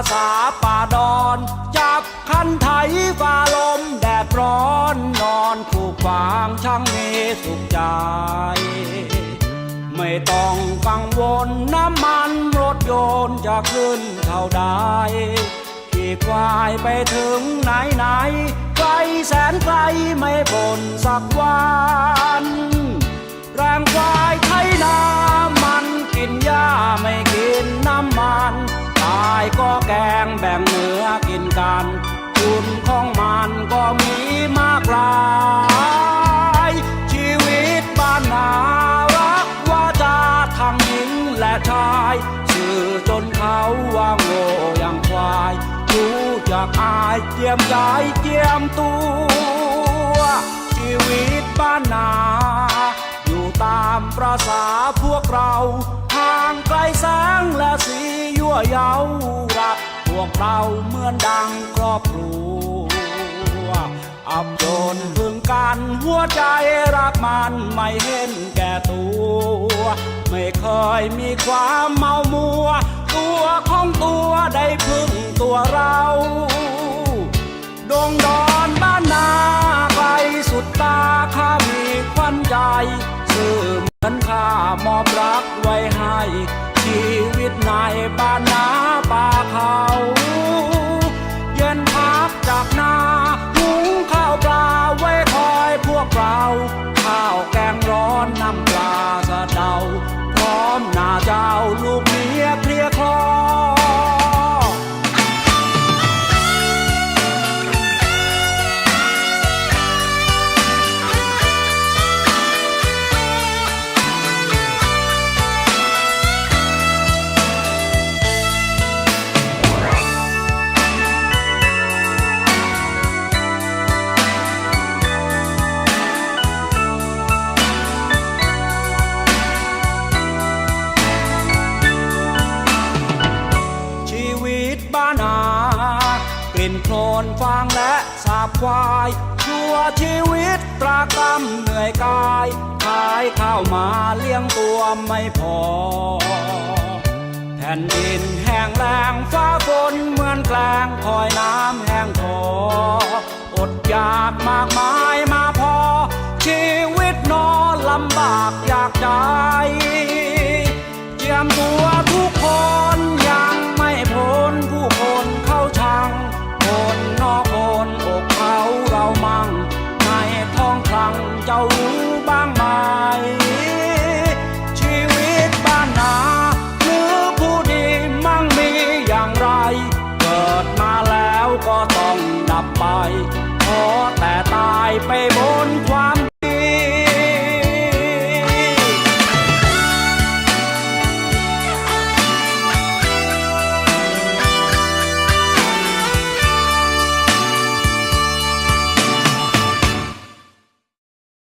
บ้านนาอยู่ตามประสาป่าดอน จับคันไถฝ่าลมแดดร้อนนอนคู่ฟางช่างมีสุขใจ ไม่ต้องกังวลน้ำมันรถยนต์จะขึ้นเท่าใดขี่ควายไปถึงไหนไหนไกลแสนไกลไม่บ่นสักวัน แกงแบ่งเนื้อกินกันคุณของมันก็มีมากลาย ชีวิตบ้านนารักว่าจาทางหญิงและชายชื่อจนเขาว่าโง่อย่างควาย รู้จักอายเจียมใจเจียมตัว ชีวิตบ้านนาอยู่ตามประษาพวกเราห่างไกลแสงและสียั่วเย้า วกเราเหมือนดังครอบครัว อับจนพึงกันหัวใจรักมันไม่เห็นแก่ตัว ไม่เคยมีความเมามัว ตัวของตัวได้พึ่งตัวเราดงดอนบ้านนาไกลสุดตาข้ามีควันใจสื่อเหมือนข้ามอบรักไว้ให้ ชีวิตในบ้านนาป่าเขา กลิ่นโคลนฟางและสาบควายชั่วชีวิตตรากรรมเหนื่อยกาย ขายข้าวมาเลี้ยงตัวไม่พอ แผ่นดินแห้งแล้งฟ้าฝนเหมือนแกลงคอยน้ำแห้งคอ ต้องดับไป ขอแต่ตายไปบนความ